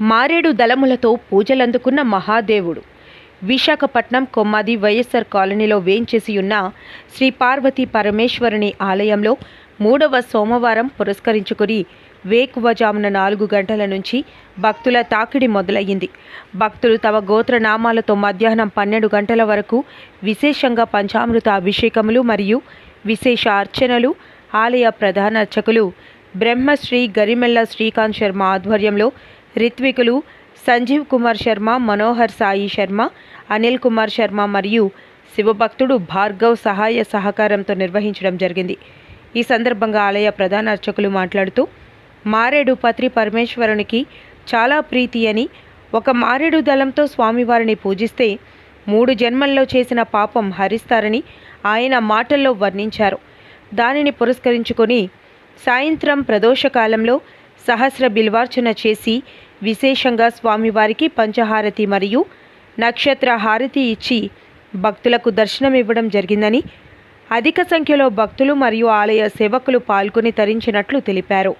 మారేడు దళములతో పూజలందుకున్న మహాదేవుడు. విశాఖపట్నం కొమ్మాది వైఎస్ఆర్ కాలనీలో వేంచేసి ఉన్న శ్రీ పార్వతీ పరమేశ్వరుని ఆలయంలో మూడవ సోమవారం పురస్కరించుకుని వేకువజామున నాలుగు గంటల నుంచి భక్తుల తాకిడి మొదలయ్యింది. భక్తులు తమ గోత్రనామాలతో మధ్యాహ్నం పన్నెండు గంటల వరకు విశేషంగా పంచామృత అభిషేకములు మరియు విశేష అర్చనలు ఆలయ ప్రధాన అర్చకులు బ్రహ్మశ్రీ గరిమెల్ల శ్రీకాంత్ శర్మ ఆధ్వర్యంలో రిత్వికులు సంజీవ్ కుమార్ శర్మ మనోహర్ సాయి శర్మ అనిల్ కుమార్ శర్మ మరియు శివభక్తుడు భార్గవ్ సహాయ సహకారంతో నిర్వహించడం జరిగింది. ఈ సందర్భంగా ఆలయ ప్రధాన అర్చకులు మాట్లాడుతూ మారేడు పత్రి పరమేశ్వరునికి చాలా ప్రీతి అని ఒక మారేడు దళంతో స్వామివారిని పూజిస్తే మూడు జన్మల్లో చేసిన పాపం హరిస్తారని ఆయన మాటల్లో వర్ణించారు. దానిని పురస్కరించుకొని సాయంత్రం ప్రదోషకాలంలో సహస్ర బిల్వార్చన చేసి విశేషంగా స్వామివారికి పంచహారతి మరియు నక్షత్ర హారతి ఇచ్చి భక్తులకు దర్శనమివ్వడం జరిగిందని అధిక సంఖ్యలో భక్తులు మరియు ఆలయ సేవకులు పాల్గొని తరించినట్లు తెలిపారు.